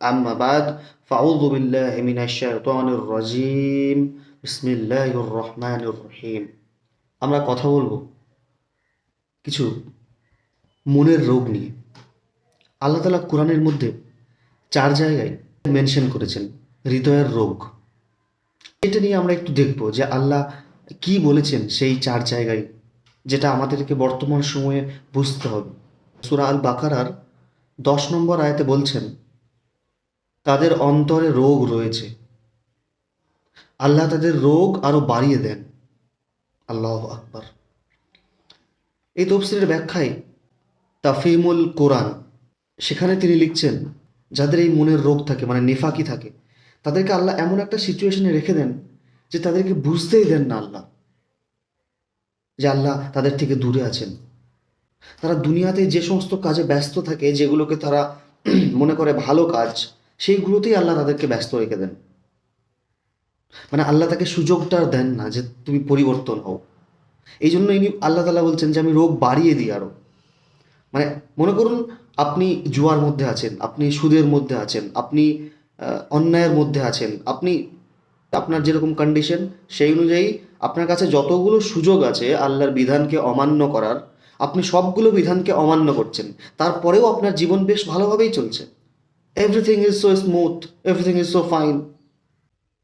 أما بعد فأعوذ بالله من الشيطان الرجيم بسم الله الرحمن الرحيم আমরা কথা বলবো কিছু মনের রোগ নিয়ে আল্লাহ তালা কোরআনের মধ্যে চার জায়গায় মেনশন করেছেন হৃদয়ের রোগ এটা নিয়ে আমরা একটু দেখব যে আল্লাহ কি বলেছেন সেই চার জায়গায় যেটা আমাদেরকে বর্তমান সময়ে বুঝতে হবে সুরা আল বাকারার দশ নম্বর আয়াতে বলছেন তাদের অন্তরে রোগ রয়েছে। আল্লাহ তাদের রোগ আরও বাড়িয়ে দেন। আল্লাহ আকবার। এই তফসিলের ব্যাখ্যায় তাফিমুল কোরআন, সেখানে তিনি লিখছেন, যাদের এই মনের রোগ থাকে মানে নেফাকি থাকে, তাদেরকে আল্লাহ এমন একটা সিচুয়েশনে রেখে দেন যে তাদেরকে বুঝতেই দেন না আল্লাহ। যে আল্লাহ তাদের থেকে দূরে আছেন। তারা দুনিয়াতে যে সমস্ত কাজে ব্যস্ত থাকে, যেগুলোকে তারা মনে করে ভালো কাজ সেইগুলোতেই আল্লাহ তাদেরকে ব্যস্ত রেখে দেন। মানে আল্লাহ তাকে সুযোগটা দেন না যে তুমি পরিবর্তন হও। এই জন্য ইনি আল্লাহ তালা বলছেন যে, আমি রোগ বাড়িয়ে দিই আরও। মানে মনে করুন, আপনি জুয়ার মধ্যে আছেন, আপনি সুদের মধ্যে আছেন, আপনি অন্যায়ের মধ্যে আছেন, আপনি আপনার যেরকম কন্ডিশন সেই অনুযায়ী আপনার কাছে যতগুলো সুযোগ আছে আল্লাহর বিধানকে অমান্য করার, আপনি সবগুলো বিধানকে অমান্য করছেন। তারপরেও আপনার জীবন বেশ ভালোভাবেই চলছে। Everything is so smooth everything is so fine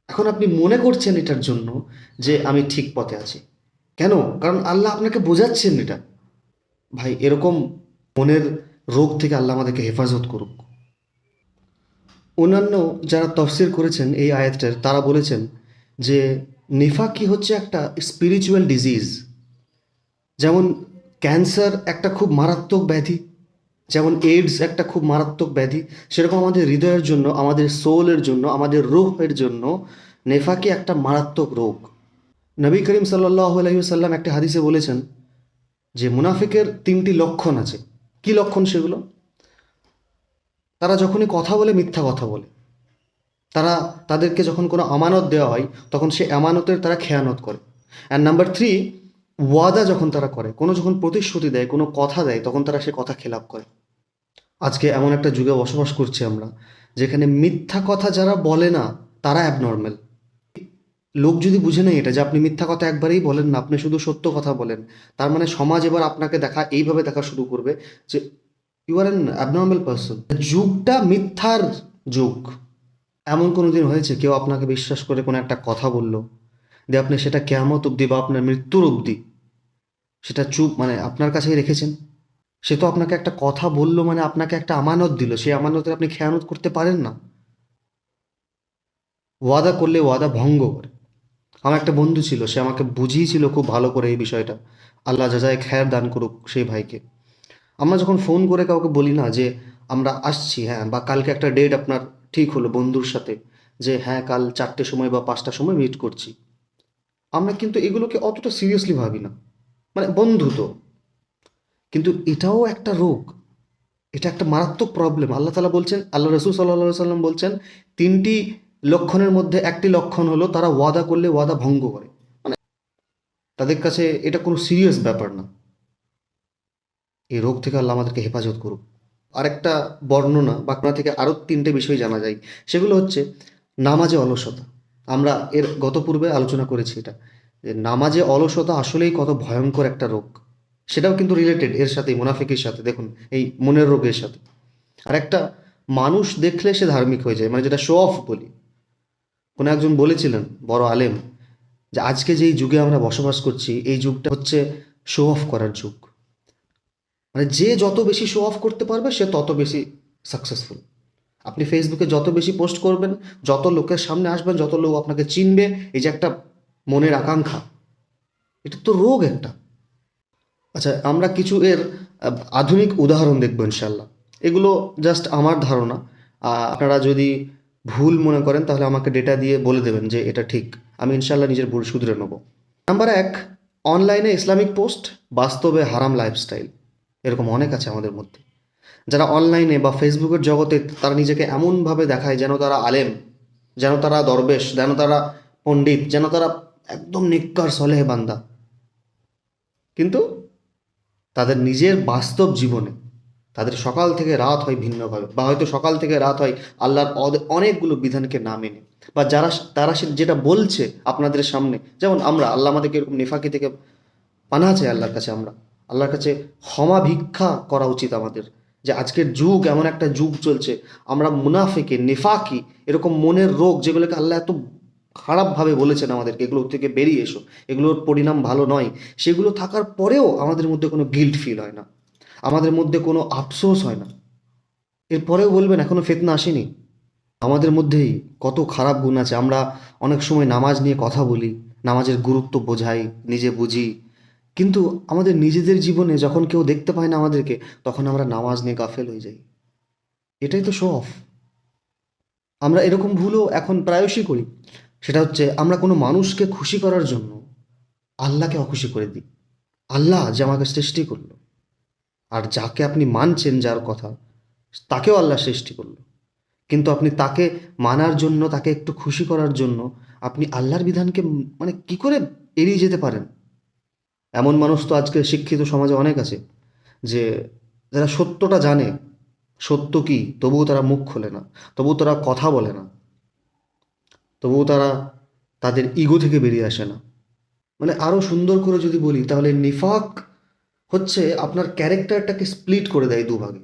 এখন আপনি মনে করছেন এটার জন্য যে আমি ঠিক পথে আছি। কেন? কারণ আল্লাহ আপনাকে বোঝাচ্ছেন এটা। ভাই, এরকম মনের রোগ থেকে আল্লাহ আমাদেরকে হেফাজত করুক। অন্যান্য যারা তফসির করেছেন এই আয়াতটার তারা বলেছেন যে নিফাকি হচ্ছে একটা স্পিরিচুয়াল ডিজিজ যেমন ক্যান্সার একটা খুব মারাত্মক ব্যাধি। যেমন এইডস একটা খুব মারাত্মক ব্যাধি, সেরকম আমাদের হৃদয়ের জন্য, আমাদের সোলের জন্য, আমাদের রোহের জন্য নেফাকি একটা মারাত্মক রোগ। নবী করিম সাল্লাহ আলহিসাল্লাম একটা হাদিসে বলেছেন যে, মুনাফিকের তিনটি লক্ষণ আছে। কি লক্ষণ সেগুলো? তারা যখনই কথা বলে, মিথ্যা কথা বলে। তারা তাদেরকে যখন কোনো আমানত দেওয়া হয়, তখন সে আমানতের তারা খেয়ানত করে। অ্যান্ড নাম্বার থ্রি ওয়াদা যখন তারা করে, কোনো যখন প্রতিশ্রুতি দেয়, কোনো কথা দেয়, তখন তারা সে কথা খেলাপ করে। আজকে এমন একটা যুগে বসবাস করছি আমরা, যেখানে মিথ্যা কথা যারা বলে না, তারা অ্যাবনর্মাল লোক যদি বুঝে নেয় এটা, যে আপনি মিথ্যা কথা একবারেই বলেন না, আপনি শুধু সত্য কথা বলেন, তার মানে সমাজ এবার আপনাকে দেখা, এইভাবে দেখা শুরু করবে যে you are an abnormal person যুগটা মিথ্যার যুগ। এমন কোনো দিন হয়েছে, কেউ আপনাকে বিশ্বাস করে কোনো একটা কথা বলল, যে আপনি সেটা কেয়ামত অবধি বা আপনার মৃত্যুর অবধি, সেটা চুপ মানে আপনার কাছেই রেখেছেন? সে তো আপনাকে একটা কথা বলল মানে আপনাকে একটা আমানত দিল। সেই আমানতের আপনি খেয়ানত করতে পারেন না। ওয়াদা করলে ওয়াদা ভঙ্গ করে। আমার একটা বন্ধু ছিল, সে আমাকে বুঝিয়েছিল খুব ভালো করে এই বিষয়টা। আল্লাহ যা যাজায় খ্যার দান করুক সেই ভাইকে। আমরা যখন ফোন করে কাউকে বলি না যে, আমরা আসছি হ্যাঁ বা কালকে একটা ডেট আপনার ঠিক হলো বন্ধুর সাথে, যে হ্যাঁ কাল চারটের সময় বা পাঁচটার সময় মিট করছি। আমরা কিন্তু এগুলোকে অতটা সিরিয়াসলি ভাবি না। মানে বন্ধু তো। কিন্তু এটাও একটা রোগ। এটা একটা মারাত্মক প্রবলেম আল্লাহ তালা বলছেন, আল্লাহ রসুল সাল্লাহ সাল্লাম বলছেন, তিনটি লক্ষণের মধ্যে একটি লক্ষণ হলো তারা ওয়াদা করলে ওয়াদা ভঙ্গ করে। মানে তাদের কাছে এটা কোনো সিরিয়াস ব্যাপার না। এই রোগ থেকে আল্লাহ আমাদেরকে হেফাজত করুক। আরেকটা বর্ণনা বা থেকে আরও তিনটে বিষয় জানা যায়। সেগুলো হচ্ছে নামাজে অলসতা। আমরা এর গত পূর্বে আলোচনা করেছি এটা। যে নামাজে অলসতা আসলেই কত ভয়ঙ্কর একটা রোগ। সেটাও কিন্তু রিলেটেড এর সাথে, মুনাফিকের সাথে, দেখুন, এই মনের রোগের সাথে। আর একটা মানুষ দেখলে সে ধার্মিক হয়ে যায় মানে যেটা শো অফ বলি। কোনো একজন বলেছিলেন, বড় আলেম, যে আজকে যেই যুগে আমরা বসবাস করছি, এই যুগটা হচ্ছে শো অফ করার যুগ। মানে যে যত বেশি শো অফ করতে পারবে, সে তত বেশি সাকসেসফুল আপনি ফেসবুকে যত বেশি পোস্ট করবেন, যত লোকের সামনে আসবেন, যত লোক আপনাকে চিনবে, এই যে একটা মনের আকাঙ্ক্ষা, এটা তো রোগ একটা। আচ্ছা আমরা কিছু এর আধুনিক উদাহরণ দেখব ইনশাল্লাহ এগুলো জাস্ট আমার ধারণা। আপনারা যদি ভুল মনে করেন, তাহলে আমাকে ডেটা দিয়ে বলে দেবেন যে এটা ঠিক। আমি ইনশাল্লাহ নিজের ভুল শুধরে নেব। নাম্বার এক অনলাইনে ইসলামিক পোস্ট, বাস্তবে হারাম লাইফস্টাইল এরকম অনেক আছে আমাদের মধ্যে। যারা অনলাইনে বা ফেসবুকের জগতে তারা নিজেকে এমনভাবে দেখায় যেন তারা আলেম, যেন তারা দরবেশ, যেন তারা পণ্ডিত, যেন তারা একদম নিকার সলেহ বান্দা। কিন্তু তাদের নিজের বাস্তব জীবনে তাদের সকাল থেকে রাত হয় ভিন্নভাবে বা হয়তো সকাল থেকে রাত হয় আল্লাহর অনেকগুলো বিধানকে না মেনে। বা যারা, তারা সে- যেটা বলছে আপনাদের সামনে, যেমন আমরা, আল্লাহ আমাদেরকে এরকম নেফাকি থেকে পানা চাই আল্লাহর কাছে আমরা। আল্লাহর কাছে ক্ষমা ভিক্ষা করা উচিত আমাদের। যে আজকের যুগ এমন একটা যুগ চলছে, আমরা মুনাফিকে, নেফাকি, এরকম মনের রোগ যেগুলোকে আল্লাহ এত খারাপভাবে বলেছেন আমাদেরকে, এগুলো থেকে বেরিয়ে এসো। এগুলোর পরিণাম ভালো নয়। সেগুলো থাকার পরেও আমাদের মধ্যে কোনো গিল্ট ফিল হয় না। আমাদের মধ্যে কোনো আফসোস হয় না। এরপরেও বলবেন, এখনও ফেতনা আসেনি। আমাদের মধ্যেই কত খারাপ গুণ আছে। আমরা অনেক সময় নামাজ নিয়ে কথা বলি, নামাজের গুরুত্ব বোঝাই, নিজে বুঝি। কিন্তু আমাদের নিজেদের জীবনে যখন কেউ দেখতে পায় না আমাদেরকে, তখন আমরা নামাজ নিয়ে গাফেল হয়ে যাই। এটাই তো শো অফ আমরা এরকম ভুলও এখন প্রায়শই করি। সেটা হচ্ছে আমরা কোনো মানুষকে খুশি করার জন্য আল্লাহকে অখুশি করে দিই। আল্লাহ যে আমাকে সৃষ্টি করল। আর যাকে আপনি মানছেন যার কথা, তাকেও আল্লাহ সৃষ্টি করল। কিন্তু আপনি তাকে মানার জন্য, তাকে একটু খুশি করার জন্য আপনি আল্লাহর বিধানকে মানে কি করে এড়িয়ে যেতে পারেন? এমন মানুষ তো আজকে শিক্ষিত সমাজে অনেক আছে যে যারা সত্যটা জানে, সত্য কি? তবুও তারা মুখ খোলে না, তবুও তারা কথা বলে না। তবুও তারা তাদের ইগো থেকে বেরিয়ে আসে না। মানে আরও সুন্দর করে যদি বলি, তাহলে নিফাক হচ্ছে আপনার ক্যারেক্টারটাকে স্প্লিট করে দেয় দুভাগে।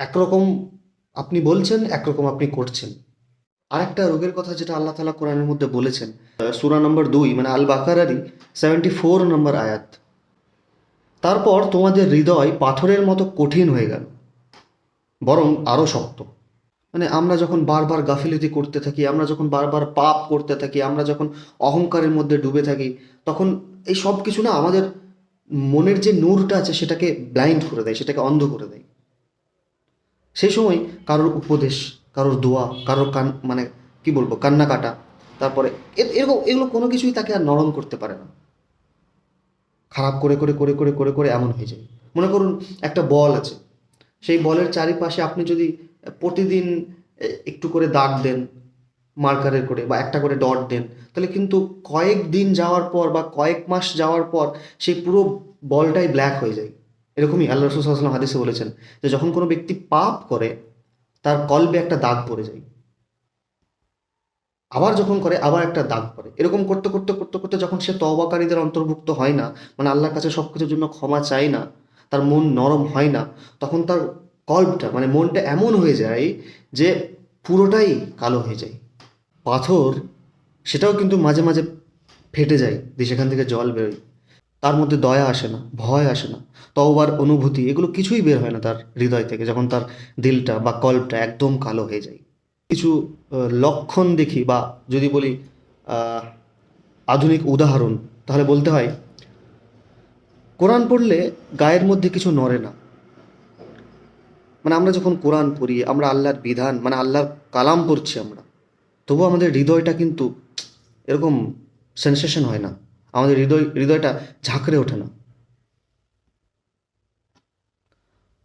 একরকম আপনি বলছেন, একরকম আপনি করছেন। আরেকটা রোগের কথা যেটা আল্লাহ তালা কোরআনের মধ্যে বলেছেন সুরা নম্বর দুই মানে আল বাকারারি সেভেন্টি ফোর নম্বর আয়াত। তারপর তোমাদের হৃদয় পাথরের মতো কঠিন হয়ে গেল, বরং আরও শক্ত। মানে আমরা যখন বারবার গাফিলতি করতে থাকি, আমরা যখন বারবার পাপ করতে থাকি, আমরা যখন অহংকারের মধ্যে ডুবে থাকি, তখন এই সব কিছু না আমাদের মনের যে নূরটা আছে সেটাকে ব্লাইন্ড করে দেয়, সেটাকে অন্ধ করে দেয়। সেই সময় কারোর উপদেশ, কারোর দোয়া, কারোর কান মানে কি বলব, কান্নাকাটা, তারপরে এরকম, এগুলো কোনো কিছুই তাকে আর নরম করতে পারে না। খারাপ করে করে করে করে করে করে এমন হয়ে যায়। মনে করুন একটা বল আছে। সেই বলের চারিপাশে আপনি যদি প্রতিদিন একটু করে দাগ দেন, মার্কারের করে বা একটা করে ডট দেন। তাহলে কিন্তু কয়েক দিন যাওয়ার পর বা কয়েক মাস যাওয়ার পর সেই পুরো বলটাই ব্ল্যাক হয়ে যায়। এরকমই আল্লাহ রসুল সাল্লাম হাদিসে বলেছেন যে যখন কোনো ব্যক্তি পাপ করে, তার কলবে একটা দাগ পড়ে যায়। আবার যখন করে, আবার একটা দাগ পড়ে। এরকম করতে করতে করতে করতে যখন সে তওবাকারীদের অন্তর্ভুক্ত হয় না মানে আল্লাহর কাছে সব কিছুর জন্য ক্ষমা চায় না, তার মন নরম হয় না, তখন তার কল্পটা মানে মনটা এমন হয়ে যায় যে পুরোটাই কালো হয়ে যায়। পাথর, সেটাও কিন্তু মাঝে মাঝে ফেটে যায়, দিয়ে সেখান থেকে জল বেরোয়। তার মধ্যে দয়া আসে না, ভয় আসে না, তওবার অনুভূতি, এগুলো কিছুই বের হয় না তার হৃদয় থেকে, যখন তার দিলটা বা কল্পটা একদম কালো হয়ে যায়। কিছু লক্ষণ দেখি বা যদি বলি আধুনিক উদাহরণ, তাহলে বলতে হয়, কোরআন পড়লে গায়ের মধ্যে কিছু নড়ে না। মানে আমরা যখন কোরআন পড়ি, আমরা আল্লাহর বিধান মানে আল্লাহর কালাম পড়ছি আমরা তবু আমাদের হৃদয়টা কিন্তু এরকম সেন্সেশন হয় না। আমাদের হৃদয়, হৃদয়টা ঝাঁকড়ে ওঠে না।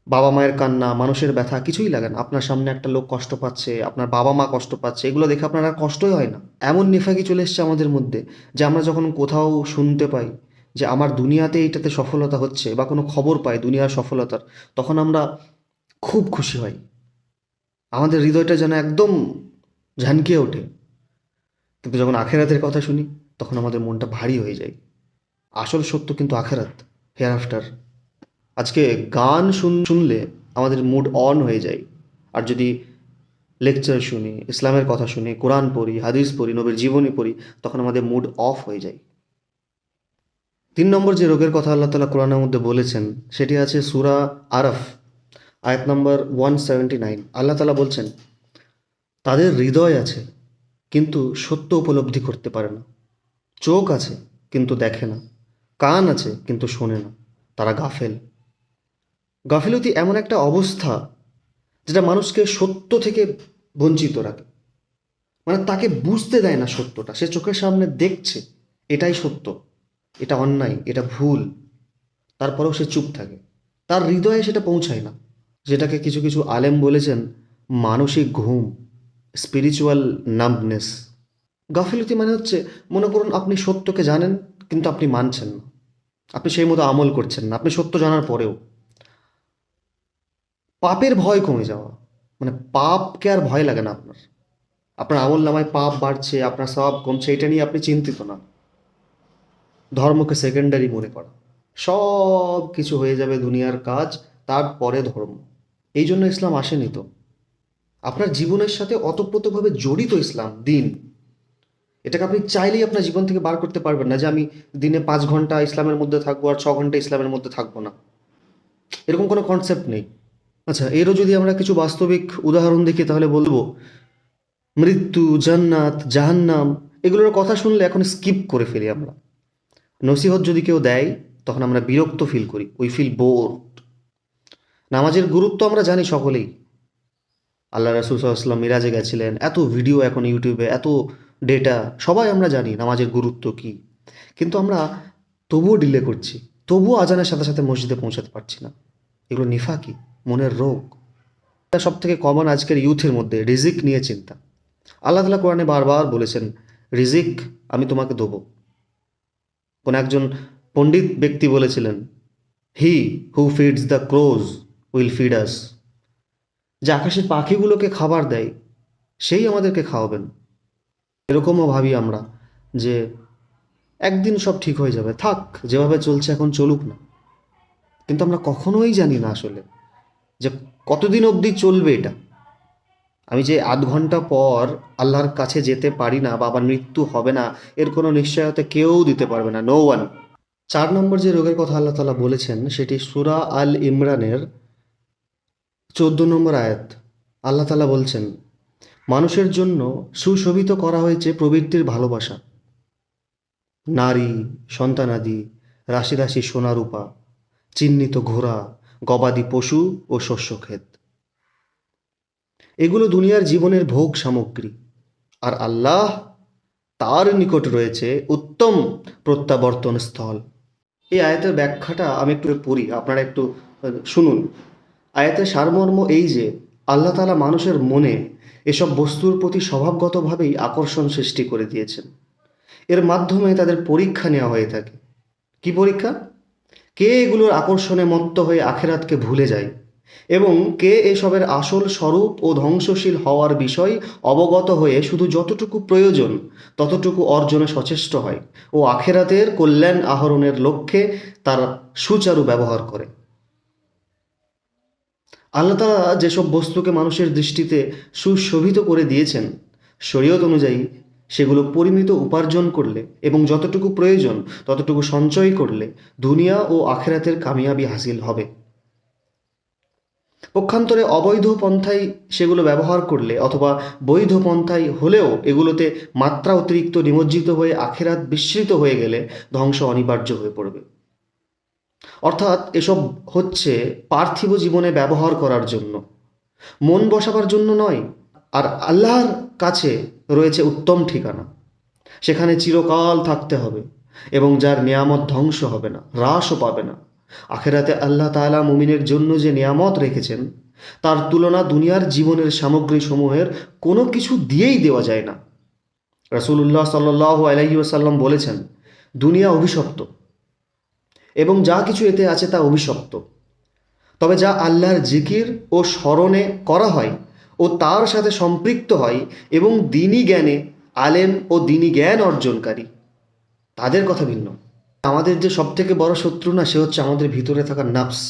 বাবা মায়ের কান্না, মানুষের ব্যথা, কিছুই লাগে না। আপনার সামনে একটা লোক কষ্ট পাচ্ছে, আপনার বাবা মা কষ্ট পাচ্ছে, এগুলো দেখে আপনার আর কষ্টই হয় না। এমন নিফাকি চলে এসছে আমাদের মধ্যে, যে আমরা যখন কোথাও শুনতে পাই যে আমার দুনিয়াতে এইটাতে সফলতা হচ্ছে বা কোনো খবর পাই, দুনিয়ার সফলতার, তখন আমরা খুব খুশি হয়। আমাদের হৃদয়টা যেন একদম ঝানকিয়ে ওঠে। কিন্তু যখন আখেরাতের কথা শুনি, তখন আমাদের মনটা ভারী হয়ে যায়। আসল সত্য কিন্তু আখেরাত, হেয়ার আফটার। আজকে গান শুন, শুনলে আমাদের মুড অন হয়ে যায়। আর যদি লেকচার শুনি, ইসলামের কথা শুনি, কোরআন পড়ি, হাদিস পড়ি, নবীর জীবনী পড়ি, তখন আমাদের মুড অফ হয়ে যায়। তিন নম্বর যে রোগের কথা আল্লাহ তালা কোরআনের মধ্যে বলেছেন, সেটি আছে সুরা আরফ। আয়াত নম্বর ওয়ান সেভেন্টি নাইন আল্লাহ তালা বলছেন, তাদের হৃদয় আছে, কিন্তু সত্য উপলব্ধি করতে পারে না। চোখ আছে, কিন্তু দেখে না। কান আছে, কিন্তু শোনে না। তারা গাফেল। গাফিলতি এমন একটা অবস্থা যেটা মানুষকে সত্য থেকে বঞ্চিত রাখে। মানে তাকে বুঝতে দেয় না সত্যটা। সে চোখের সামনে দেখছে, এটাই সত্য। এটা অন্যায়, এটা ভুল। তারপরেও সে চুপ থাকে। তার হৃদয়ে সেটা পৌঁছায় না। যেটাকে কিছু কিছু আলেম বলেছেন মানসিক ঘুম স্পিরিচুয়াল নাম্বনেস গাফিলতি মানে হচ্ছে, মনে করুন আপনি সত্যকে জানেন, কিন্তু আপনি মানছেন না। আপনি সেই মতো আমল করছেন না, আপনি সত্য জানার পরেও। পাপের ভয় কমে যাওয়া মানে পাপকে আর ভয় লাগে না আপনার। আপনার আমল নামায় পাপ বাড়ছে, আপনার স্বভাব কমছে, এটা নিয়ে আপনি চিন্তিত না। ধর্মকে সেকেন্ডারি মনে করা। সব কিছু হয়ে যাবে দুনিয়ার কাজ, তারপরে ধর্ম। এই জন্য ইসলাম আসেনি তো। আপনার জীবনের সাথে অতপ্রতভাবে জড়িত ইসলাম, দিন। এটাকে আপনি চাইলেই আপনার জীবন থেকে বার করতে পারবেন না যে আমি দিনে পাঁচ ঘণ্টা ইসলামের মধ্যে থাকব আর ছ ঘণ্টা ইসলামের মধ্যে থাকব না। এরকম কোনো কনসেপ্ট নেই। আচ্ছা এরও যদি আমরা কিছু বাস্তবিক উদাহরণ দেখি তাহলে বলব, মৃত্যু, জান্নাত, জাহান্নাম, এগুলোর কথা শুনলে এখন স্কিপ করে ফেলি আমরা। নসিহত যদি কেউ দেয়, তখন আমরা বিরক্ত ফিল করি উই ফিল বোর্ড নামাজের গুরুত্ব আমরা জানি সকলেই। আল্লাহ রাসুল সাল্লাম মিরাজে গেছিলেন, এত ভিডিও এখন ইউটিউবে এত ডেটা সবাই আমরা জানি নামাজের গুরুত্ব কি। কিন্তু আমরা তবুও ডিলে করছি, তবুও আজানের সাথে সাথে মসজিদে পৌঁছাতে পারছি না। এগুলো নিফাকি মনের রোগ। এটা সব থেকে কমন আজকের ইউথের মধ্যে, রিজিক নিয়ে চিন্তা। আল্লাহ তালা কোরআনে বারবার বলেছেন, রিজিক আমি তোমাকে দেবো। কোন একজন পণ্ডিত ব্যক্তি বলেছিলেন he who feeds the crows will feed us যে আকাশের পাখিগুলোকে খাবার দেয়, সেই আমাদেরকে খাওয়াবেন। এরকমও ভাবি আমরা যে একদিন সব ঠিক হয়ে যাবে। থাক, যেভাবে চলছে এখন চলুক না। কিন্তু আমরা কখনোই জানি না আসলে যে কতদিন অবধি চলবে এটা। আমি যে আধ ঘণ্টা পর আল্লাহর কাছে যেতে পারি না বা আমার মৃত্যু হবে না, এর কোনো নিশ্চয়তা কেউ দিতে পারবে না নো ওয়ান চার নম্বর যে রোগের কথা আল্লাহ তালা বলেছেন, সেটি সুরা আল ইমরানের চোদ্দ নম্বর আয়াত, আল্লাহ তালা বলছেন, মানুষের জন্য সুশোভিত করা হয়েছে প্রবৃত্তির ভালোবাসা। নারী সন্তানাদি রাশি রাশি সোনারূপা চিহ্নিত ঘোড়া, গবাদি পশু ও শস্যক্ষেত এগুলো দুনিয়ার জীবনের ভোগ সামগ্রী। আর আল্লাহ তার নিকট রয়েছে উত্তম প্রত্যাবর্তন স্থল। এই আয়াতের ব্যাখ্যাটা আমি একটু পড়ি, আপনারা একটু শুনুন। আয়াতের সারমর্ম এই যে, আল্লাহ তালা মানুষের মনে এসব বস্তুর প্রতি স্বভাবগতভাবেই আকর্ষণ সৃষ্টি করে দিয়েছেন। এর মাধ্যমে তাদের পরীক্ষা নেওয়া হয়ে থাকে। কি পরীক্ষা? কে এগুলোর আকর্ষণে মত্ত হয়ে আখেরাতকে ভুলে যায়? এবং কে এসবের আসল স্বরূপ ও ধ্বংসশীল হওয়ার বিষয় অবগত হয়ে শুধু যতটুকু প্রয়োজন, ততটুকু অর্জনে সচেষ্ট হয় ও আখেরাতের কল্যাণ আহরণের লক্ষ্যে তার সুচারু ব্যবহার করে। আল্লাহ তাআলা যেসব বস্তুকে মানুষের দৃষ্টিতে সুশোভিত করে দিয়েছেন, শরীয়ত অনুযায়ী সেগুলো পরিমিত উপার্জন করলে এবং যতটুকু প্রয়োজন, ততটুকু সঞ্চয় করলে দুনিয়া ও আখেরাতের কামিয়াবি হাসিল হবে। পক্ষান্তরে অবৈধ পন্থায় সেগুলো ব্যবহার করলে অথবা বৈধ পন্থায় হলেও এগুলোতে মাত্রা অতিরিক্ত নিমজ্জিত হয়ে আখেরাত বিস্মৃত হয়ে গেলে ধ্বংস অনিবার্য হয়ে পড়বে। অর্থাৎ এসব হচ্ছে পার্থিব জীবনে ব্যবহার করার জন্য। মন বসাবার জন্য নয়, আর আল্লাহর কাছে রয়েছে উত্তম ঠিকানা। সেখানে চিরকাল থাকতে হবে, এবং যার নিয়ামত ধ্বংস হবে না, হ্রাসও পাবে না। আখেরাতে আল্লাহ তাআলা মুমিনের জন্য যে নিয়ামত রেখেছেন, তার তুলনা দুনিয়ার জীবনের সামগ্রী সমূহের কোনো কিছু দিয়েই দেওয়া যায় না। রাসূলুল্লাহ সাল্লাহ আলাইহি ওয়াসাল্লাম বলেছেন, দুনিয়া অভিশপ্ত এবং যা কিছু এতে আছে তা অভিশপ্ত। তবে যা আল্লাহর জিকির ও স্মরণে করা হয় ও তার সাথে সম্পৃক্ত হয় এবং দিনী জ্ঞানে আলেম ও দিনী জ্ঞান অর্জনকারী, তাদের কথা ভিন্ন। আমাদের যে সব থেকে বড় শত্রু না, সে হচ্ছে আমাদের ভিতরে থাকা নাফস,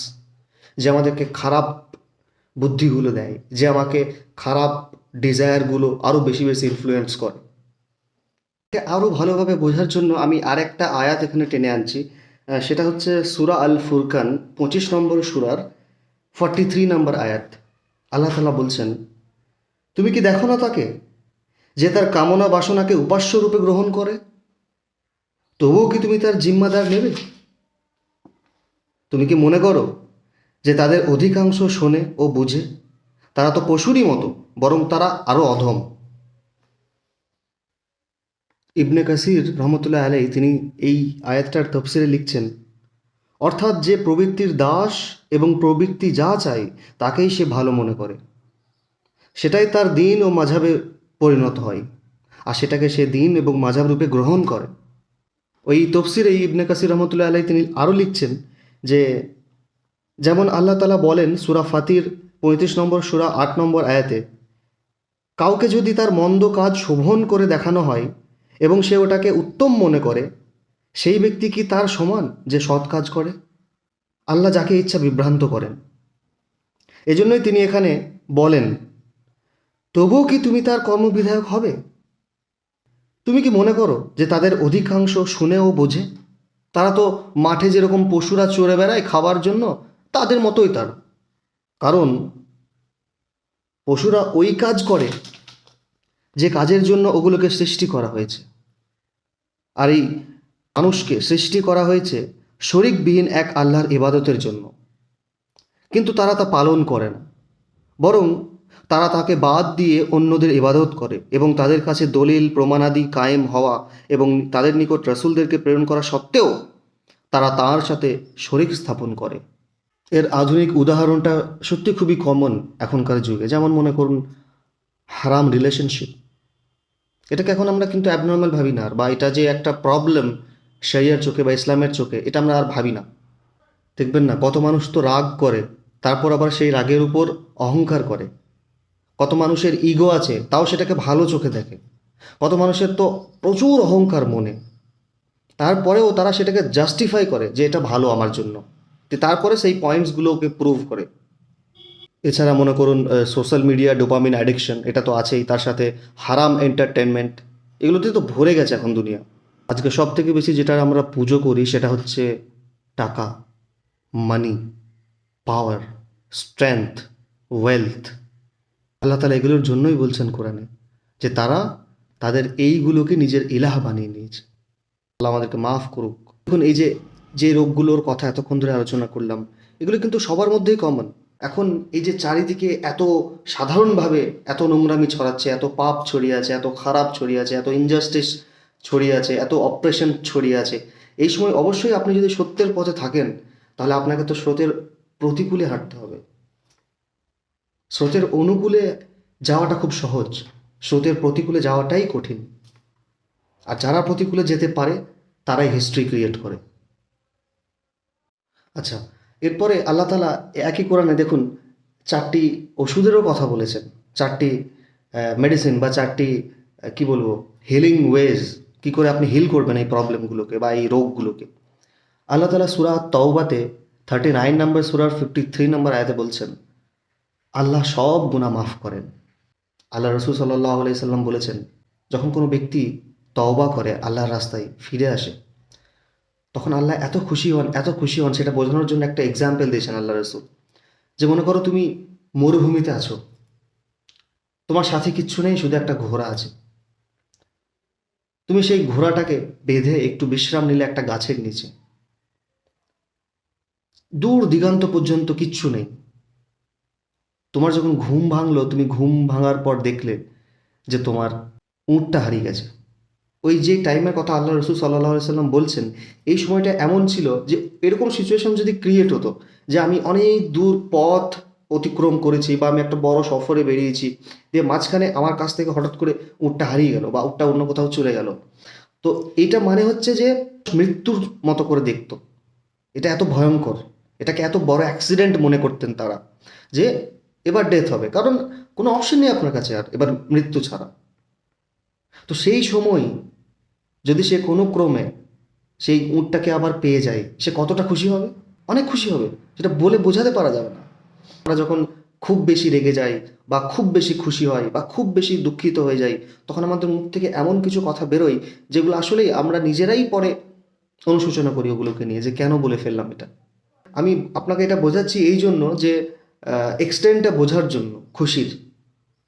যে আমাদেরকে খারাপ বুদ্ধিগুলো দেয়, যে আমাকে খারাপ ডিজায়ারগুলো আরও বেশি বেশি ইনফ্লুয়েন্স করে। আরও ভালোভাবে বোঝার জন্য আমি আরেকটা আয়াত এখানে টেনে আনছি। সেটা হচ্ছে সুরা আল ফুরকান পঁচিশ নম্বর সুরার ফর্টি থ্রি নম্বর আয়াত। আল্লাহ তালা বলছেন, তুমি কি দেখো না তাকে? যে তার কামনা বাসনাকে উপাস্য রূপে গ্রহণ করে? তবুও কি তুমি তার জিম্মাদার নেবে? তুমি কি মনে করো যে তাদের অধিকাংশ শোনে ও বুঝে? তারা তো পশুরই মতো, বরং তারা আরও অধম। ইবনে কাসির রহমতুল্লাহ আলাই তিনি এই আয়াতটার তফসিরে লিখছেন, অর্থাৎ যে প্রবৃত্তির দাস এবং প্রবৃত্তি যা চায়, তাকেই সে ভালো মনে করে। সেটাই তার দিন ও মাঝাবে পরিণত হয়, আর সেটাকে সে দিন এবং মাঝাব রূপে গ্রহণ করে। ওই তফসিরে ইবনে কাসির রহমতুল্লাহ আলাই তিনি আরও লিখছেন যে, যেমন আল্লাহ তালা বলেন সুরা ফাতির পঁয়ত্রিশ নম্বর, সুরা আট নম্বর আয়াতে, কাউকে যদি তার মন্দ কাজ শোভন করে দেখানো হয় এবং সে ওটাকে উত্তম মনে করে, সেই ব্যক্তি কি তার সমান যে সৎ কাজ করে? আল্লাহ যাকে ইচ্ছা বিভ্রান্ত করেন। এজন্যই তিনি এখানে বলেন, তবুও কি তুমি তার কর্মবিধায়ক হবে? তুমি কি মনে করো যে তাদের অধিকাংশ শুনে ও বোঝে? তারা তো মাঠে যেরকম পশুরা চড়ে বেড়ায় খাবার জন্য, তাদের মতোই তারা। কারণ, পশুরা ওই কাজ করে যে কাজের জন্য ওগুলোকে সৃষ্টি করা হয়েছে। আর এই মানুষকে সৃষ্টি করা হয়েছে শরিকবিহীন এক আল্লাহর ইবাদতের জন্য। কিন্তু তারা তা পালন করে না। বরং তারা তাকে বাদ দিয়ে অন্যদের ইবাদত করে এবং তাদের কাছে দলিল, প্রমাণাদি কায়েম হওয়া এবং তাদের নিকট রাসুলদেরকে প্রেরণ করা সত্ত্বেও তারা তার সাথে শরিক স্থাপন করে। এর আধুনিক উদাহরণটা সত্যি খুবই কমন এখনকার যুগে। যেমন মনে করুন, হারাম রিলেশনশিপ এটাকে এখন আমরা কিন্তু অ্যাবনর্মাল ভাবি না। আর বা এটা যে একটা প্রবলেম শরিয়ার চোখে বা ইসলামের চোখে, এটা আমরা আর ভাবি না। দেখবেন না, কত মানুষ তো রাগ করে, তারপর আবার সেই রাগের উপর অহংকার করে। কত মানুষের ইগো আছে, তাও সেটাকে ভালো চোখে দেখে। কত মানুষের তো প্রচুর অহংকার মনে। তারপরেও তারা সেটাকে জাস্টিফাই করে যে এটা ভালো আমার জন্য। তারপরে সেই পয়েন্টসগুলোকে প্রুভ করে। এছাড়া মনে করুন সোশ্যাল মিডিয়া ডোপামিন অ্যাডিকশন এটা তো আছেই, তার সাথে হারাম এন্টারটেনমেন্ট এগুলোতে তো ভরে গেছে এখন দুনিয়া। আজকে সব থেকে বেশি যেটা আমরা পুজো করি সেটা হচ্ছে টাকা মানি পাওয়ার স্ট্রেংথ ওয়েলথ আল্লাহ তালা এগুলোর জন্যই বলছেন কোরআনে যে তারা তাদের এইগুলোকে নিজের ইলাহ বানিয়ে নিয়েছে। আল্লাহ আমাদেরকে মাফ করুক। এখন এই যে যে রোগগুলোর কথা এতক্ষণ ধরে আলোচনা করলাম, এগুলো কিন্তু সবার মধ্যেই কমন এখন এই যে চারিদিকে এত সাধারণভাবে এত নোংরামি ছড়াচ্ছে, এত পাপ ছড়িয়ে আছে, এত খারাপ ছড়িয়ে আছে, এত ইনজাস্টিস ছড়িয়ে আছে, এত অপারেশন ছড়িয়ে আছে, এই সময় অবশ্যই আপনি যদি সত্যের পথে থাকেন, তাহলে আপনাকে তো স্রোতের প্রতিকূলে হাঁটতে হবে। স্রোতের অনুকূলে যাওয়াটা খুব সহজ, স্রোতের প্রতিকূলে যাওয়াটাই কঠিন। আর যারা প্রতিকূলে যেতে পারে, তারাই হিস্ট্রি ক্রিয়েট করে। আচ্ছা এরপরে আল্লাহ তালা একই কোরআনে দেখুন চারটি ওষুধেরও কথা বলেছেন। চারটি মেডিসিন বা চারটি কি বলব হিলিং ওয়েজ কি করে আপনি হিল করবেন এই প্রবলেমগুলোকে বা এই রোগগুলোকে। আল্লাহ তালা সুরা তওবাতে থার্টি নাইন নম্বর সুরার ফিফটি থ্রি নম্বর আয়াতে বলছেন, আল্লাহ সব গুণা মাফ করেন। আল্লাহ রসুল সাল্লাহ আলাইসাল্লাম বলেছেন, যখন কোনো ব্যক্তি তওবা করে, আল্লাহর রাস্তায় ফিরে আসে তখন আল্লাহ এত খুশি হন, এত খুশি হন, সেটা বোঝানোর জন্য একটা এক্সাম্পল দিয়েছেন আল্লাহ রসুল। যে মনে করো তুমি মরুভূমিতে আছো, তোমার সাথে কিচ্ছু নেই, শুধু একটা ঘোড়া আছে। তুমি সেই ঘোড়াটাকে বেঁধে একটু বিশ্রাম নিলে একটা গাছের নিচে। দূর দিগন্ত পর্যন্ত কিচ্ছু নেই। তোমার যখন ঘুম ভাঙলো, তুমি ঘুম ভাঙার পর দেখলে যে তোমার উঁটটা হারিয়ে গেছে। ওই যে টাইমের কথা আল্লাহ রসুল সাল্লাহ সাল্লাম বলছেন, এই সময়টা এমন ছিল যে এরকম সিচুয়েশন যদি ক্রিয়েট হতো, যে আমি অনেক দূর পথ অতিক্রম করেছি বা আমি একটা বড় সফরে বেরিয়েছি, দিয়ে মাঝখানে আমার কাছ থেকে হঠাৎ করে উটটা হারিয়ে গেল বা উটটা অন্য কোথাও চলে গেল। তো এইটা মানে হচ্ছে যে মৃত্যুর মতো করে দেখতো। এটা এত ভয়ঙ্কর, এটাকে এত বড় অ্যাক্সিডেন্ট মনে করতেন তারা, যে এবার ডেথ হবে। কারণ কোনো অপশন নেই আপনার কাছে আর এবার মৃত্যু ছাড়া। তো সেই সময় যদি সে কোনো ক্রমে সেই উঁটটাকে আবার পেয়ে যায়, সে কতটা খুশি হবে? অনেক খুশি হবে। সেটা বলে বোঝাতে পারা যাবে না। আমরা যখন খুব বেশি রেগে যাই বা খুব বেশি খুশি হয় বা খুব বেশি দুঃখিত হয়ে যাই, তখন আমাদের মুখ থেকে এমন কিছু কথা বেরোয় যেগুলো আসলেই আমরা নিজেরাই পরে অনুশোচনা করি ওগুলোকে নিয়ে যে কেন বলে ফেললাম এটা। আমি আপনাকে এটা বোঝাচ্ছি এই জন্য যে এক্সটেন্টটা বোঝার জন্য খুশির।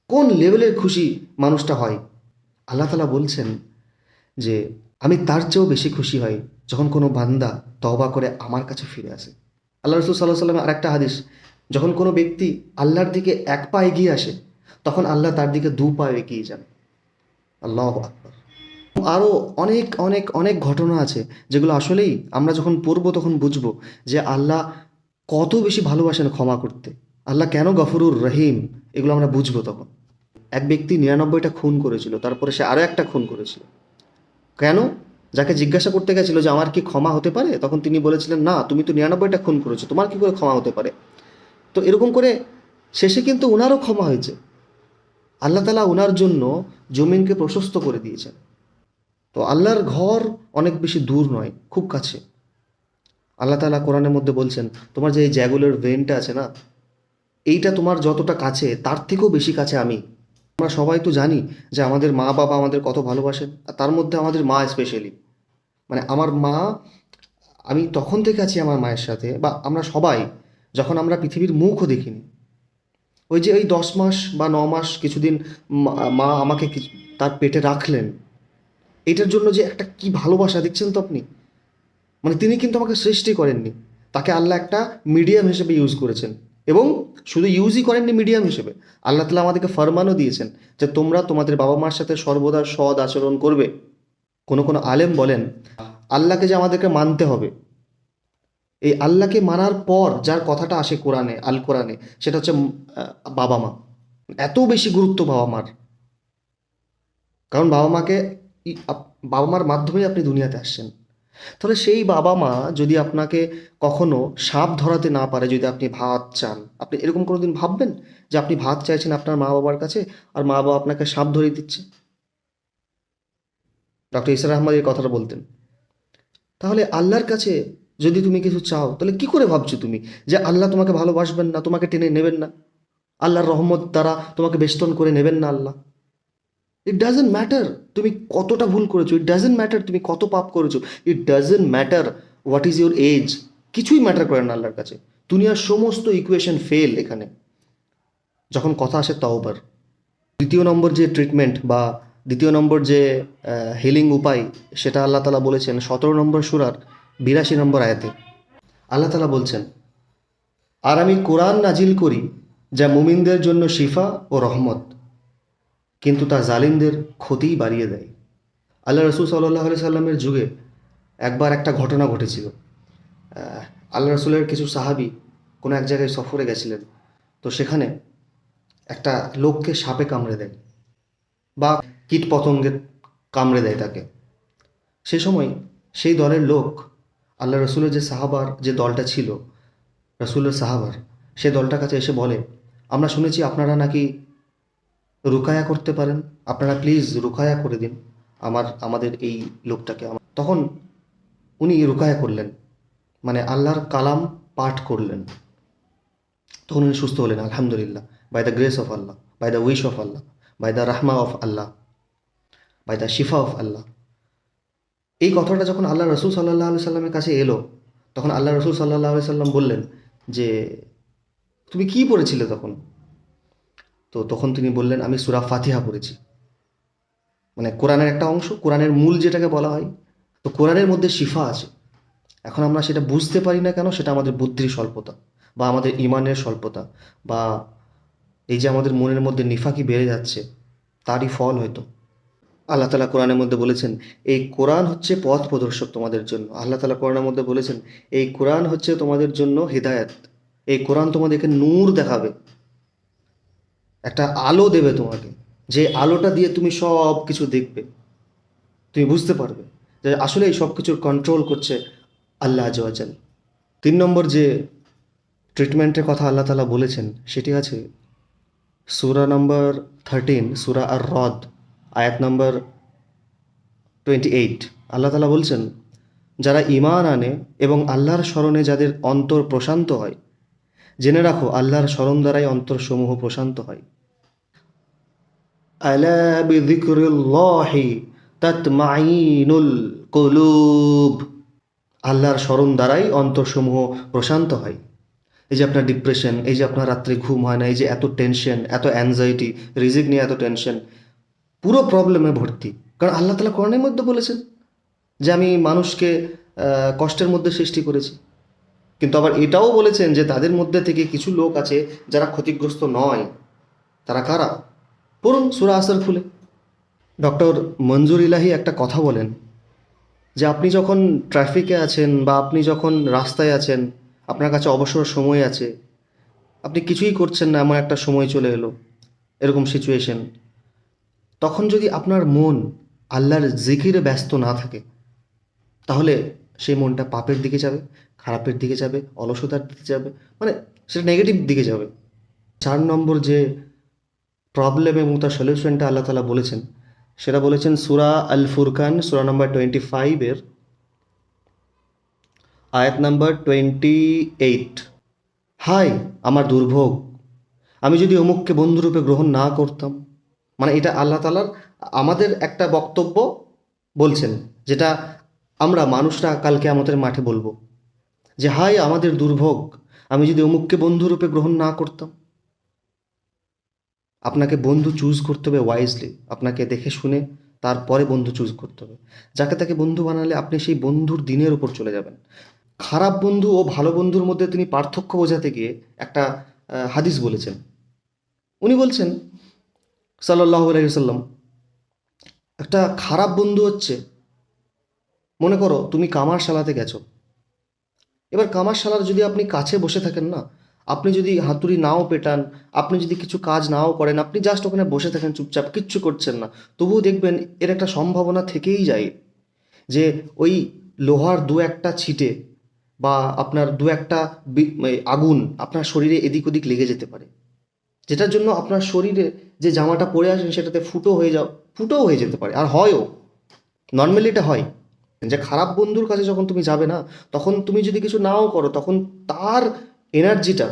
কোন লেভেলের খুশি মানুষটা হয়? আল্লাহ তালা বলছেন যে আমি তার চেয়েও বেশি খুশি হই যখন কোনো বান্দা তবা করে আমার কাছে ফিরে আসে। আল্লাহ রসুল সাল্লাহ সাল্লামের আরেকটা হাদিস, যখন কোনো ব্যক্তি আল্লাহর দিকে এক পা এগিয়ে আসে, তখন আল্লাহ তার দিকে দু পা এগিয়ে যান। আল্লাহ আকবার। আরও অনেক অনেক অনেক ঘটনা আছে যেগুলো আসলেই আমরা যখন পড়ব তখন বুঝব যে আল্লাহ কত বেশি ভালোবাসেন ক্ষমা করতে। আল্লাহ কেন গফরুর রহিম? এগুলো আমরা বুঝব তখন। এক ব্যক্তি নিরানব্বইটা খুন করেছিল, তারপরে সে আরও একটা খুন করেছিল। কেন? যাকে জিজ্ঞাসা করতে গেছিল যে আমার কি ক্ষমা হতে পারে, তখন তিনি বলেছিলেন, না, তুমি তো নিরানব্বইটা খুন করেছ, তোমার কি করে ক্ষমা হতে পারে? তো এরকম করে শেষে কিন্তু ওনারও ক্ষমা হয়েছে। আল্লাহ তালা ওনার জন্য জমিনকে প্রশস্ত করে দিয়েছেন। তো আল্লাহর ঘর অনেক বেশি দূর নয়, খুব কাছে। আল্লাহ তালা কোরআনের মধ্যে বলছেন, তোমার যে এই জ্যাগুলের ভেনটা আছে না, এইটা তোমার যতটা কাছে, তার থেকেও বেশি কাছে আমি। আমরা সবাই তো জানি যে আমাদের মা বাবা আমাদের কত ভালোবাসেন আর তার মধ্যে আমাদের মা স্পেশালি মানে আমার মা, আমি তখন থেকে আছি আমার মায়ের সাথে, বা আমরা সবাই যখন আমরা পৃথিবীর মুখও দেখিনি। ওই যে ওই দশ মাস বা ন মাস কিছুদিন মা- মা আমাকে তার পেটে রাখলেন, এটার জন্য যে একটা কি ভালোবাসা, দেখছেন তো আপনি? মানে তিনি কিন্তু আমাকে সৃষ্টি করেননি। তাকে আল্লাহ একটা মিডিয়াম হিসেবে ইউজ করেছেন। এবং শুধু ইউজই করেননি মিডিয়াম হিসেবে। আল্লাহ তালা আমাদেরকে ফরমানও দিয়েছেন যে তোমরা তোমাদের বাবা মার সাথে সর্বদা সৎ আচরণ করবে। কোনো কোনো আলেম বলেন, আল্লাহকে যে আমাদেরকে মানতে হবে। এই আল্লাহকে মানার পর যার কথাটা আসে কোরআনে, আল কোরআনে, সেটা হচ্ছে বাবা মা। এত বেশি গুরুত্ব বাবা মার। কারণ বাবা মাকে বাবা মার মাধ্যমেই আপনি দুনিয়াতে আসছেন। তাহলে সেই বাবা মা যদি আপনাকে কখনো সাপ ধরাতে না পারে যদি আপনি ভাত চান, আপনি এরকম কোনোদিন ভাববেন যে আপনি ভাত চাইছেন আপনার মা বাবার কাছে আর মা বাবা আপনাকে সাপ ধরিয়ে দিচ্ছে? ডক্টর ইসার আহমদ এই কথাটা বলতেন। তাহলে আল্লাহর কাছে যদি তুমি কিছু চাও, তাহলে কি করে ভাবছ তুমি যে আল্লাহ তোমাকে ভালোবাসবেন না, তোমাকে টেনে নেবেন না? আল্লাহর রহমত দ্বারা তোমাকে বেষ্টন করে নেবেন না আল্লাহ? ইট ডাজেন্ট ম্যাটার তুমি কতটা ভুল করেছ ইট ডাজেন্ট ম্যাটার তুমি কত পাপ করেছ it doesn't matter what is your age কিছুই ম্যাটার করে না আল্লাহর কাছে। দুনিয়ার সমস্ত ইকুয়েশন ফেল এখানে। যখন কথা আসে তাওবার, দ্বিতীয় নম্বর যে ট্রিটমেন্ট বা দ্বিতীয় নম্বর যে হিলিং উপায়, সেটা আল্লাহ তালা বলেছেন সতেরো নম্বর সুরার বিরাশি নম্বর আয়াতে। আল্লাহ তালা বলছেন, আর আমি কোরআন নাজিল করি যা মুমিনদের জন্য শিফা ও রহমত। কিন্তু তা জালিমদের ক্ষতিই বাড়িয়ে দেয়। আল্লাহ রসুল সাল্লাহ আলি সাল্লামের যুগে একবার একটা ঘটনা ঘটেছিল। আল্লাহ রসুলের কিছু সাহাবি কোনো এক জায়গায় সফরে গেছিলেন। তো সেখানে একটা লোককে সাপে কামড়ে দেয় বা কীট পতঙ্গের কামড়ে দেয় তাকে। সে সময় সেই দলের লোক আল্লাহ রসুলের যে সাহাবার যে দলটা ছিল, রসুলের সাহাবার, সে দলটার কাছে এসে বলে, আমরা শুনেছি আপনারা নাকি রুকায়া করতে পারেন। আপনারা প্লিজ রুকায়া করে দিন। আমার, আমাদের এই লোকটাকে আমার। তখন উনি রুকায়া করলেন। মানে আল্লাহর কালাম পাঠ করলেন। তখন উনি সুস্থ হলেন, আলহামদুলিল্লাহ। By the grace of Allah by the wish of Allah by the রাহমা of Allah by the শিফা অফ আল্লাহ এই কথাটা যখন আল্লাহ রসুল সাল্লাহ আলি সাল্লামের কাছে এলো, তখন আল্লাহ রসুল সাল্লাহ আলি সাল্লাম বললেন যে, তুমি কি পড়েছিলে তখন? তো তখন তিনি বললেন, আমি সুরা ফাতিহা পড়েছি। মানে কোরআনের একটা অংশ, কোরআনের মূল যেটাকে বলা হয়। তো কোরআনের মধ্যে শিফা আছে। এখন আমরা সেটা বুঝতে পারি না কেন, সেটা আমাদের বুদ্ধির স্বল্পতা বা আমাদের ইমানের স্বল্পতা বা এই যে আমাদের মনের মধ্যে নিফাকি বেড়ে যাচ্ছে, তারই ফল হয়তো। আল্লাহ তালা কোরআনের মধ্যে বলেছেন, এই কোরআন হচ্ছে পথ প্রদর্শক তোমাদের জন্য। আল্লাহ তালা কোরআনের মধ্যে বলেছেন, এই কোরআন হচ্ছে তোমাদের জন্য হৃদায়ত। এই কোরআন তোমাদেরকে নূর দেখাবে। একটা আলো দেবে তোমাকে। যে আলোটা দিয়ে তুমি সব কিছু দেখবে। তুমি বুঝতে পারবে যে আসলে এই সব কিছুর কন্ট্রোল করছে আল্লাহ আজওয়াজাল তিন নম্বর যে ট্রিটমেন্টের কথা আল্লাহ তালা বলেছেন, সেটি আছে সুরা নম্বর থার্টিন সুরা আর রদ আয়াত নম্বর টোয়েন্টি এইট আল্লাহ তালা বলছেন, যারা ইমান আনে এবং আল্লাহর স্মরণে যাদের অন্তর প্রশান্ত হয়, জেনে রাখো আল্লাহর স্মরণ দ্বারাই অন্তরসমূহ প্রশান্ত হয়। আলা বিযিকরিল্লাহি তাতমাইনুল কুলুব আল্লাহর স্মরণ দ্বারাই অন্তরসমূহ প্রশান্ত হয়। এই যে আপনার ডিপ্রেশন এই যে আপনার রাত্রে ঘুম হয় না, এই যে এত টেনশন এত অ্যাংজাইটি রিজিক নিয়ে এত টেনশন পুরো প্রবলেমে ভর্তি। কারণ আল্লাহ তালা কোরআনের মধ্যে বলেছেন যে আমি মানুষকে কষ্টের মধ্যে সৃষ্টি করেছি। কিন্তু আবার এটাও বলেছেন যে তাদের মধ্যে থেকে কিছু লোক আছে যারা ক্ষতিগ্রস্ত নয়। তারা কারা? পড়ুন, সুরা আসর খুলে। ডক্টর মঞ্জুর ইলাহি একটা কথা বলেন, যে আপনি যখন ট্রাফিকে আছেন বা আপনি যখন রাস্তায় আছেন, আপনার কাছে অবসর সময় আছে, আপনি কিছুই করছেন না, এমন একটা সময় চলে এলো, এরকম সিচুয়েশন তখন যদি আপনার মন আল্লাহর জিকিরে ব্যস্ত না থাকে, তাহলে সেই মনটা পাপের দিকে যাবে, খারাপের দিকে যাবে, অলসতার দিকে যাবে মানে সেটা নেগেটিভ দিকে যাবে। চার নম্বর যে প্রবলেম এবং তার সলিউশনটা আল্লাহ তালা বলেছেন। সেটা বলেছেন সুরা আল ফুরকান সুরা নাম্বার টোয়েন্টি ফাইভের আয়াত নাম্বার টোয়েন্টি এইট হাই আমার দুর্ভোগ। আমি যদি অমুককে বন্ধুরূপে গ্রহণ না করতাম মানে এটা আল্লাহ তালার, আমাদের একটা বক্তব্য বলছেন, যেটা আমরা মানুষরা কালকে আমাদের মাঠে বলব, যে হাই আমাদের দুর্ভোগ। আমি যদি অমুককে বন্ধুরূপে গ্রহণ না করতাম আপনাকে বন্ধু চুজ করতে হবে ওয়াইজলি আপনাকে দেখে শুনে তারপরে বন্ধু চুজ করতে হবে। যাকে তাকে বন্ধু বানালে আপনি সেই বন্ধুর দিনের উপর চলে যাবেন। খারাপ বন্ধু ও ভালো বন্ধুর মধ্যে তিনি পার্থক্য বোঝাতে গিয়ে একটা হাদিস বলেছেন। উনি বলছেন সাল্লাহ আলাইসাল্লাম একটা খারাপ বন্ধু হচ্ছে, মনে করো তুমি কামার শালাতে গেছো। এবার কামার শালার যদি আপনি কাছে বসে থাকেন না আপনি যদি হাতুড়ি নাও পেটান, আপনি যদি কিছু কাজ নাও করেন, আপনি জাস্ট ওখানে বসে থাকেন, চুপচাপ, কিচ্ছু করছেন না। তবুও দেখবেন এর একটা সম্ভাবনা থেকেই যায় যে ওই লোহার দু একটা ছিটে বা আপনার দু একটা আগুন আপনার শরীরে এদিক ওদিক লেগে যেতে পারে। যেটার জন্য আপনার শরীরে যে জামাটা পরে আসেন সেটাতে ফুটো হয়ে যাও, ফুটোও হয়ে যেতে পারে। আর হয়ও। নর্মালি এটা হয়। যে খারাপ বন্ধুর কাছে যখন তুমি যাবে না, তখন তুমি যদি কিছু নাও করো, তখন তার এনার্জিটা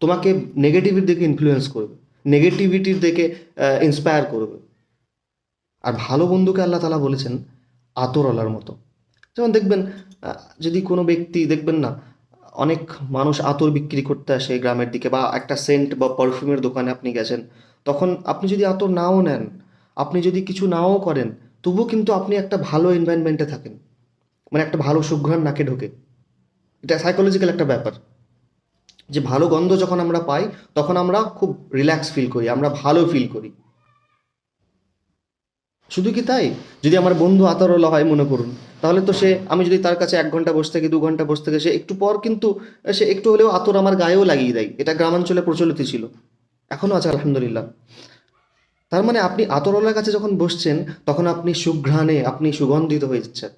তোমাকে নেগেটিভিটির দিকে ইনফ্লুয়েন্স করবে নেগেটিভিটির দিকে ইন্সপায়ার করবে। আর ভালো বন্ধুকে আল্লাহ তালা বলেছেন আতরওয়ালার মতো। যেমন দেখবেন যদি কোনো ব্যক্তি, দেখবেন না, অনেক মানুষ আতর বিক্রি করতে আসে গ্রামের দিকে বা একটা সেন্ট বা পারফিউমের দোকানে আপনি গেছেন, তখন আপনি যদি আতর নাও নেন, আপনি যদি কিছু নাও করেন, তবুও কিন্তু আপনি একটা ভালো এনভায়রনমেন্টে থাকেন। মানে একটা ভালো সুঘ্রাণ নাকে ঢোকে। এটা সাইকোলজিক্যাল একটা ব্যাপার। যে ভালো গন্ধ যখন আমরা পাই, তখন আমরা খুব রিল্যাক্স ফিল করি, আমরা ভালো ফিল করি। শুধু কি তাই? যদি আমার বন্ধু আতরওয়ালা হয়, মনে করুন, তাহলে তো সে, আমি যদি তার কাছে এক ঘণ্টা বসে থাকি, দু ঘণ্টা বসে থেকে, সে একটু পর কিন্তু, সে একটু হলেও আতর আমার গায়েও লাগিয়ে দেয়। এটা গ্রামাঞ্চলে প্রচলিত ছিল। এখনও আছে, আলহামদুলিল্লাহ। তার মানে আপনি আতরওয়ালার কাছে যখন বসছেন, তখন আপনি সুঘ্রাণে, আপনি সুগন্ধিত হয়ে যাচ্ছেন।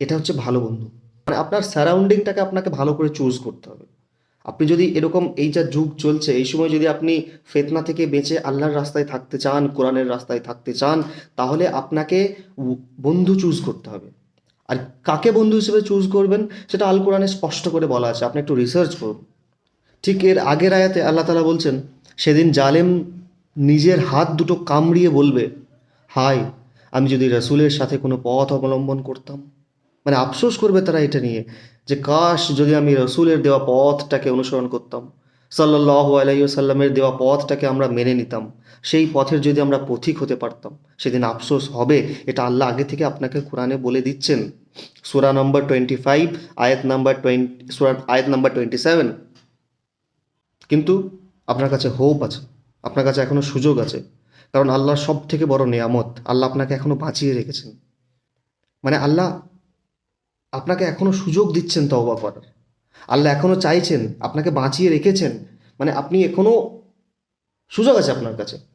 এটা হচ্ছে ভালো বন্ধু। মানে আপনার সারাউন্ডিংটাকে আপনাকে ভালো করে চুজ করতে হবে। আপনি যদি এরকম এই যা যুগ চলছে, এই সময় যদি আপনি ফেতনা থেকে বেঁচে আল্লাহর রাস্তায় থাকতে চান, কোরআনের রাস্তায় থাকতে চান, তাহলে আপনাকে বন্ধু চুজ করতে হবে। আর কাকে বন্ধু হিসেবে চুজ করবেন, সেটা আল কোরআনে স্পষ্ট করে বলা আছে। আপনি একটু রিসার্চ করুন। ঠিক এর আগের আয়াতে আল্লাহ তালা বলছেন, সেদিন জালেম নিজের হাত দুটো কামড়িয়ে বলবে, হায়, আমি যদি রসুলের সাথে কোনো পথ অবলম্বন করতাম। মানে আফসোস করবে তারা এটা নিয়ে যে, কাশ যদি আমি রসুলের দেওয়া পথটাকে অনুসরণ করতাম সাল্লাহ আলাইসাল্লামের দেওয়া পথটাকে আমরা মেনে নিতাম, সেই পথের যদি আমরা পথিক হতে পারতাম, সেদিন আফসোস হবে। এটা আল্লাহ আগে থেকে আপনাকে কোরআনে বলে দিচ্ছেন। সুরা নম্বর টোয়েন্টি ফাইভ আয়াত নাম্বার টোয়েন্টি সুরা, আয়াত নাম্বার টোয়েন্টি সেভেন কিন্তু আপনার কাছে হোপ আছে, আপনার কাছে এখনও সুযোগ আছে, কারণ আল্লাহর সব থেকে বড় নিয়ামত, আল্লাহ আপনাকে এখনও বাঁচিয়ে রেখেছেন। মানে আল্লাহ আপনাকে এখনও সুযোগ দিচ্ছেন তওবা করার। আল্লাহ এখনও চাইছেন, আপনাকে বাঁচিয়ে রেখেছেন। মানে আপনি এখনও সুযোগ আছে আপনার কাছে।